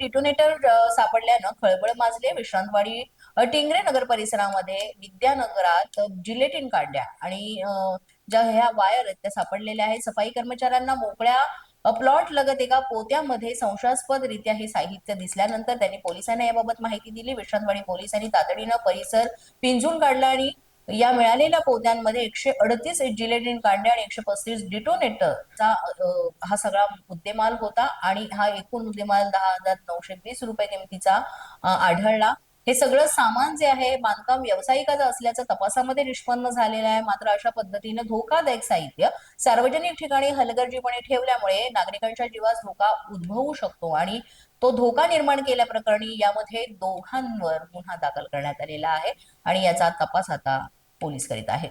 Detonator सापडल्यानं खळबळ माजले. विश्रांतवाडी टिंगरे नगर परिसरामध्ये विद्यानगरात gelatin काढल्या आणि ज्या ह्या वायर त्या सापडलेल्या आहेत. सफाई कर्मचाऱ्यांना मोकळ्या प्लॉट लगत एका पोत्यामध्ये संशयास्पद रित्या हे साहित्य दिसल्यानंतर त्यांनी पोलिसांना याबाबत माहिती दिली. विश्रांतवाडी पोलिसांनी तातडीनं परिसर पिंजून काढला आणि या मिळालेल्या पोत्यांमध्ये एकशे अडतीस जिलेटिन कांड्या आणि एकशे पस्तीस डिटोनेटरचा हा सगळा मुद्देमाल होता आणि हा एकूण मुद्देमाल दहा हजार नऊशे वीस रुपये किमतीचा आढळला. हे सगळं सामान जे आहे बांधकाम व्यावसायिकाचं असल्याचं तपासामध्ये निष्पन्न झालेलं आहे. मात्र अशा पद्धतीनं धोकादायक साहित्य सार्वजनिक ठिकाणी हलगर्जीपणे ठेवल्यामुळे नागरिकांच्या जीवास धोका उद्भवू शकतो आणि तो धोका निर्माण केल्याप्रकरणी यामध्ये दोघांवर गुन्हा दाखल करण्यात आलेला आहे आणि याचा तपास आता पोलीस करीत आहेत